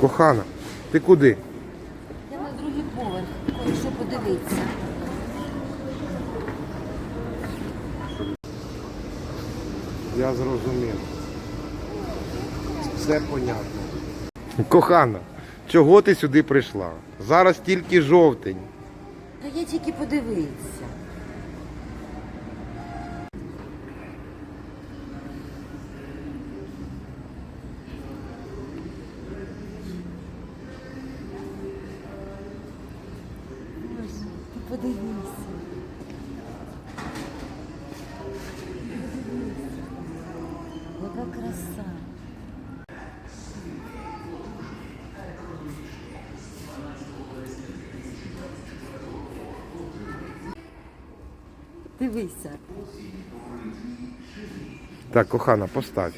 Кохана, ти куди? Я на другий поверх, кое-що подивитися. Я зрозумів. Все понятно. Кохана, чого ти сюди прийшла? Зараз тільки жовтень. Та я тільки подивитися. Боже, ти подивися. Яка краса. Дивися, Так, кохана, постав.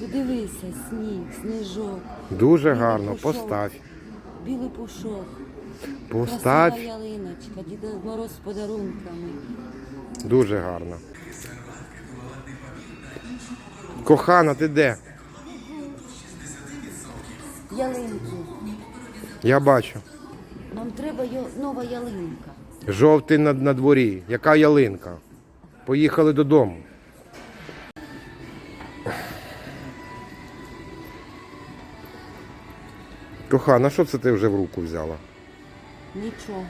подивися, сніг, сніжок, Дуже гарно, пушок. постав. білий пушок, Постав. красива ялиночка, Діда Мороз з подарунками. Дуже гарно. Кохана, ти де? Ялинки. Я бачу. Нам треба йо- нова ялинка. Жовтий на, на дворі. Яка ялинка? Поїхали додому. Кохана, що це ти вже в руку взяла? Нічого.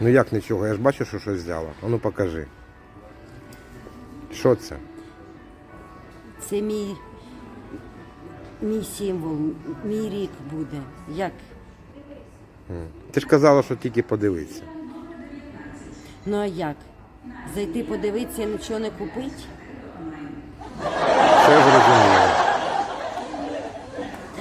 Ну як нічого, я ж бачу, що щось взяла. А ну покажи. Що це? Це мій, мій символ, мій рік буде. Як? Ти ж казала, що тільки подивитися. Ну а як? Зайти подивитися і нічого не купити?